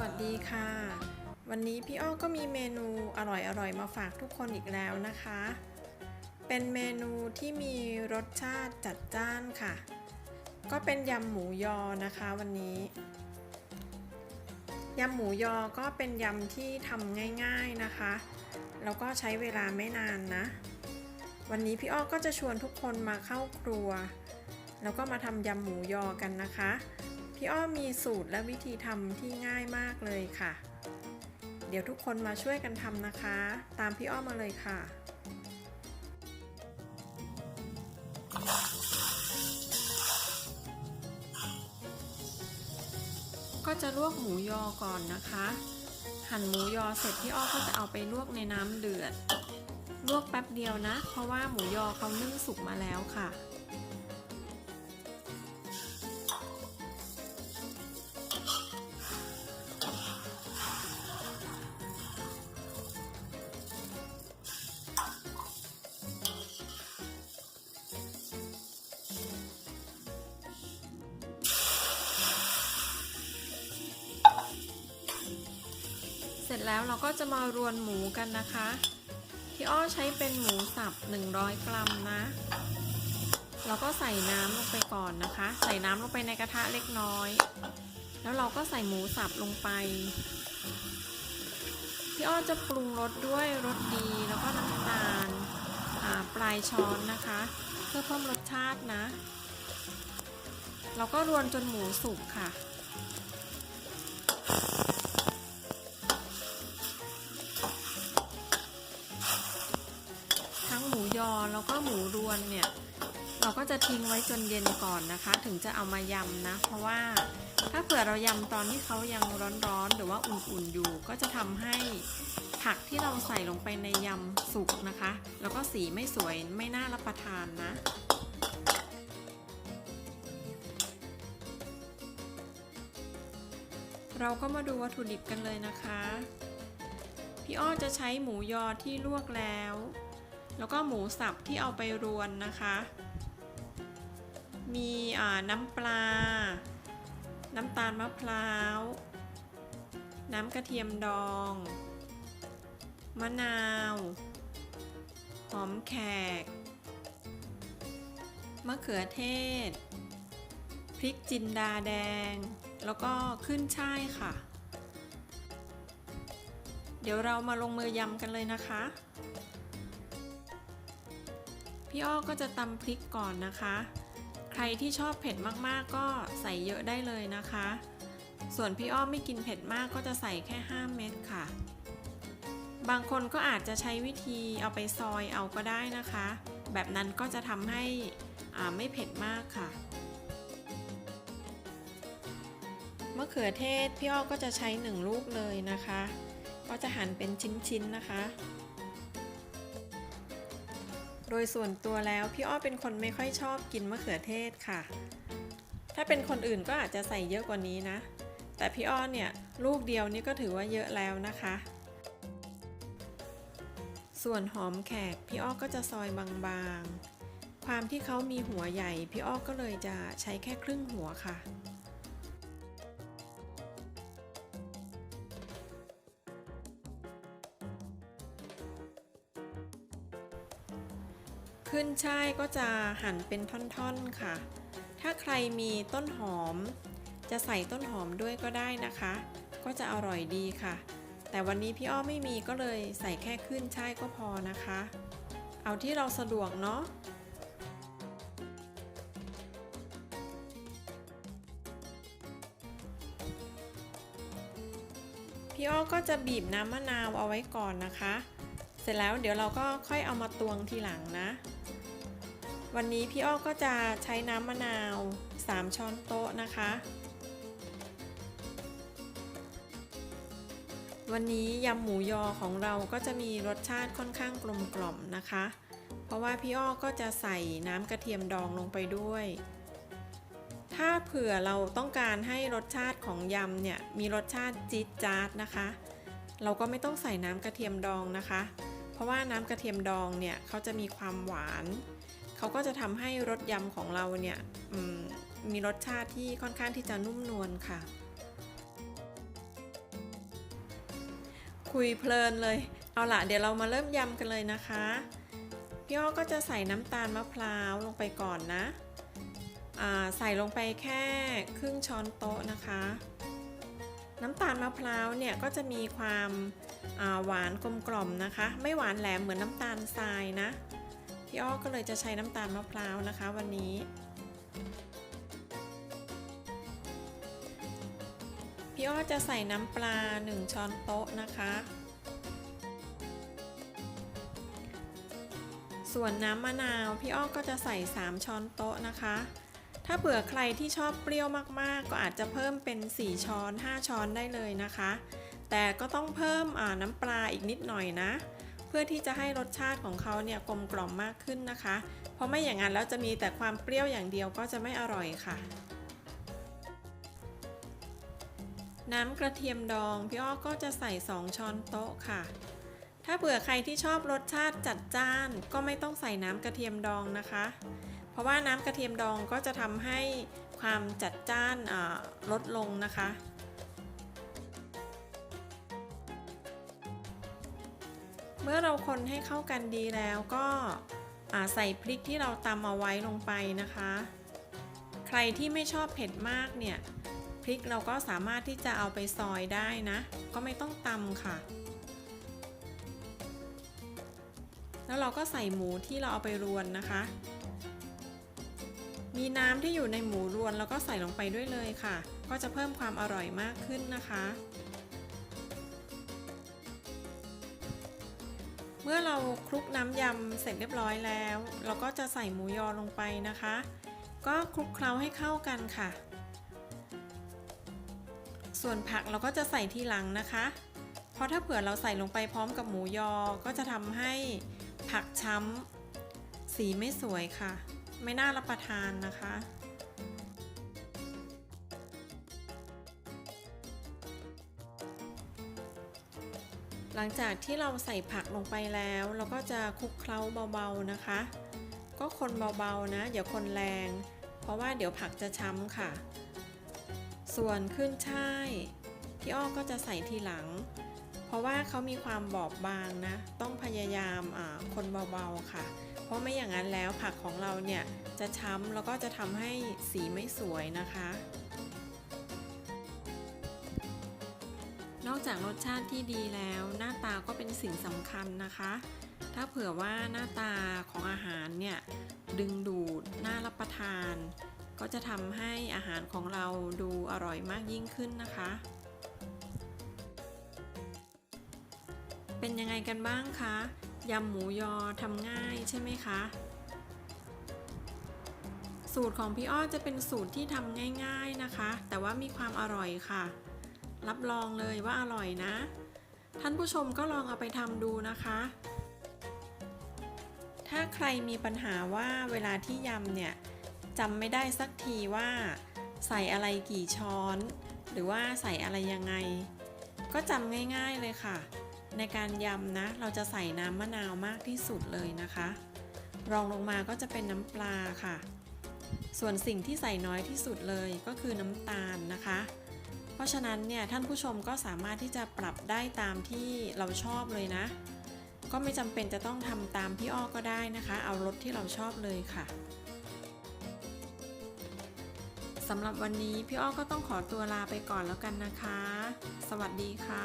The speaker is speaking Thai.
วัสดีค่ะ วันนี้พี่อ้อก็มีเมนูอร่อยๆมาฝากทุกคนอีกแล้วนะคะ เป็นเมนูที่มีรสชาติจัดจ้านค่ะ ก็เป็นยำหมูยอนะคะวันนี้ยำหมูยอก็เป็นยำที่ทำง่ายๆนะคะ แล้วก็ใช้เวลาไม่นานนะ วันนี้พี่อ้อก็จะชวนทุกคนมาเข้าครัว แล้วก็มาทำยำหมูยอกันนะคะ พี่อ้อมมีสูตรและวิธีทำที่ง่ายมากเลยค่ะ เดี๋ยวทุกคนมาช่วยกันทำนะคะ ตามพี่อ้อมาเลยค่ะก็จะลวกหมูยอก่อนนะคะ หั่นหมูยอเสร็จพี่อ้อก็จะเอาไปลวกในน้ำเดือด ลวกแป๊บเดียวนะ เพราะว่าหมูยอเขานึ่งสุกมาแล้วค่ะ แล้วเราก็จะมารวนหมูกันนะคะพี่อ้อใช้เป็นหมูสับ 100 กรัมนะเราก็ใส่น้ำลงไปก่อนนะคะ ใส่น้ำลงไปในกระทะเล็กน้อย แล้วเราก็ใส่หมูสับลงไป พี่อ้อจะปรุงรสด้วยรสดีแล้วก็น้ำตาลปลายช้อนนะคะ เพื่อเพิ่มรสชาตินะ เราก็รวนจนหมูสุกค่ะ อแล้วก็หมูรวนเนี่ย เราก็จะทิ้งไว้จนเย็นก่อนนะคะ ถึงจะเอามายำนะ เพราะว่าถ้าเผื่อเรายำตอนที่เขายังร้อนๆ หรือว่าอุ่นๆอยู่ ก็จะทำให้ผักที่เราใส่ลงไปในยำสุกนะคะ แล้วก็สีไม่สวยไม่น่ารับประทานนะเราก็มาดูวัตถุดิบกันเลยนะคะ พี่อ้อจะใช้หมูยอที่ลวกแล้ว แล้วก็หมูสับที่เอาไปรวนนะคะ มีน้ำปลา น้ำตาลมะพร้าว น้ำกระเทียมดอง มะนาว หอมแขก มะเขือเทศ พริกจินดาแดง แล้วก็ขึ้นช่ายค่ะ เดี๋ยวเรามาลงมือยำกันเลยนะคะ พี่อ้อก็จะตำพริกก่อนนะคะ ใครที่ชอบเผ็ดมากๆ ก็ใส่เยอะได้เลยนะคะ ส่วนพี่อ้อไม่กินเผ็ดมากก็จะใส่แค่ 5 เม็ดค่ะ บางคนก็อาจจะใช้วิธีเอาไปซอยเอาก็ได้นะคะ แบบนั้นก็จะทำให้ไม่เผ็ดมากค่ะมะเขือเทศพี่อ้อก็จะใช้หนึ่งลูกเลยนะคะ ก็จะหั่นเป็นชิ้นๆนะคะ โดยส่วนตัวแล้วพี่อ้อเป็นคนไม่ค่อยชอบกินมะเขือเทศค่ะ ถ้าเป็นคนอื่นก็อาจจะใส่เยอะกว่านี้นะ แต่พี่อ้อเนี่ยลูกเดียวนี่ก็ถือว่าเยอะแล้วนะคะ ส่วนหอมแขกพี่อ้อก็จะซอยบางๆ ความที่เขามีหัวใหญ่พี่อ้อก็เลยจะใช้แค่ครึ่งหัวค่ะ ขึ้นช่ายก็จะหั่นเป็นท่อนๆค่ะ ถ้าใครมีต้นหอม จะใส่ต้นหอมด้วยก็ได้นะคะ ก็จะอร่อยดีค่ะ แต่วันนี้พี่อ้อไม่มีก็เลยใส่แค่ขึ้นช่ายก็พอนะคะ เอาที่เราสะดวกเนาะพี่อ้อก็จะบีบน้ำมะนาวเอาไว้ก่อนนะคะ เสร็จแล้วเดี๋ยวเราก็ค่อยเอามาตวงทีหลังนะ วันนี้พี่อ้อก็จะใช้น้ำมะนาว 3 ช้อนโต๊ะนะคะ วันนี้ยำหมูยอของเราก็จะมีรสชาติค่อนข้างกลมกล่อมนะคะ เพราะว่าพี่อ้อก็จะใส่น้ำกระเทียมดองลงไปด้วย ถ้าเผื่อเราต้องการให้รสชาติของยำเนี่ยมีรสชาติจี๊ดจ๊าดนะคะ เราก็ไม่ต้องใส่น้ำกระเทียมดองนะคะ เพราะว่าน้ำกระเทียมดองเนี่ยเขาจะมีความหวาน เขาก็จะทำให้รสยำของเราเนี่ยมีรสชาติที่ค่อนข้างที่จะนุ่มนวลค่ะ คุยเพลินเลย เอาละเดี๋ยวเรามาเริ่มยำกันเลยนะคะพี่อ้อก็จะใส่น้ำตาลมะพร้าวลงไปก่อนนะใส่ลงไปแค่ครึ่งช้อนโต๊ะนะคะ น้ำตาลมะพร้าวเนี่ยก็จะมีความาหวานกลมกล่อมนะคะ ไม่หวานแหลมเหมือนน้ำตาลทรายนะ พี่อ้อก็เลยจะใช้น้ำตาลมะพร้าวนะคะวันนี้ พี่อ้อจะใส่น้ำปลา 1 ช้อนโต๊ะนะคะ ส่วนน้ำมะนาวพี่อ้อก็จะใส่ 3 ช้อนโต๊ะนะคะ ถ้าเผื่อใครที่ชอบเปรี้ยวมากๆ ก็อาจจะเพิ่มเป็น 4 ช้อน 5 ช้อนได้เลยนะคะ แต่ก็ต้องเพิ่มน้ำปลาอีกนิดหน่อยนะ เพื่อที่จะให้รสชาติของเขาเนี่ยกลมกล่อมมากขึ้นนะคะ เพราะไม่อย่างนั้นแล้วจะมีแต่ความเปรี้ยวอย่างเดียวก็จะไม่อร่อยค่ะ น้ำกระเทียมดองพี่อ้อก็จะใส่ 2 ช้อนโต๊ะค่ะ ถ้าเผื่อใครที่ชอบรสชาติจัดจ้านก็ไม่ต้องใส่น้ำกระเทียมดองนะคะ เพราะว่าน้ำกระเทียมดองก็จะทำให้ความจัดจ้านลดลงนะคะ เมื่อเราคนให้เข้ากันดีแล้วก็ใส่พริกที่เราตำเอาไว้ลงไปนะคะ ใครที่ไม่ชอบเผ็ดมากเนี่ยพริกเราก็สามารถที่จะเอาไปซอยได้นะ ก็ไม่ต้องตำค่ะ แล้วเราก็ใส่หมูที่เราเอาไปรวนนะคะ มีน้ำที่อยู่ในหมูรวนแล้วก็ใส่ลงไปด้วยเลยค่ะ ก็จะเพิ่มความอร่อยมากขึ้นนะคะ เมื่อเราคลุกน้ำยำเสร็จเรียบร้อยแล้ว เราก็จะใส่หมูยอลงไปนะคะ ก็คลุกเคล้าให้เข้ากันค่ะ ส่วนผักเราก็จะใส่ทีหลังนะคะ เพราะถ้าเผื่อเราใส่ลงไปพร้อมกับหมูยอก็จะทำให้ผักช้ำสีไม่สวยค่ะ ไม่น่ารับประทานนะคะ หลังจากที่เราใส่ผักลงไปแล้ว เราก็จะคลุกเคล้าเบาๆนะคะ ก็คนเบาๆนะอย่าคนแรง เพราะว่าเดี๋ยวผักจะช้ำค่ะ ส่วนขึ้นช่ายพี่อ้อก็จะใส่ทีหลัง เพราะว่าเขามีความบอบบางนะ ต้องพยายามคนเบาๆค่ะ เพราะไม่อย่างนั้นแล้วผักของเราเนี่ยจะช้ำแล้วก็จะทำให้สีไม่สวยนะคะ อกจากรสชาติที่ดีแล้ว หน้าตาก็เป็นสิ่งสำคัญนะคะ ถ้าเผื่อว่าหน้าตาของอาหารเนี่ยดึงดูดน่ารับประทาน ก็จะทำให้อาหารของเราดูอร่อยมากยิ่งขึ้นนะคะ เป็นยังไงกันบ้างคะยำหมูยอทำง่ายใช่ไหมคะ สูตรของพี่อ้อจะเป็นสูตรที่ทำง่าย ๆนะคะ แต่ว่ามีความอร่อยค่ะ รับรองเลยว่าอร่อยนะ ท่านผู้ชมก็ลองเอาไปทำดูนะคะ ถ้าใครมีปัญหาว่าเวลาที่ยำเนี่ยจำไม่ได้สักทีว่าใส่อะไรกี่ช้อน หรือว่าใส่อะไรยังไง ก็จำง่ายๆเลยค่ะ ในการยำนะ เราจะใส่น้ำมะนาวมากที่สุดเลยนะคะ รองลงมาก็จะเป็นน้ำปลาค่ะ ส่วนสิ่งที่ใส่น้อยที่สุดเลยก็คือน้ำตาลนะคะ เพราะฉะนั้นเนี่ยท่านผู้ชมก็สามารถที่จะปรับได้ตามที่เราชอบเลยนะ ก็ไม่จำเป็นจะต้องทำตามพี่อ้อก็ได้นะคะ เอารสที่เราชอบเลยค่ะสำหรับวันนี้พี่อ้อก็ต้องขอตัวลาไปก่อนแล้วกันนะคะ สวัสดีค่ะ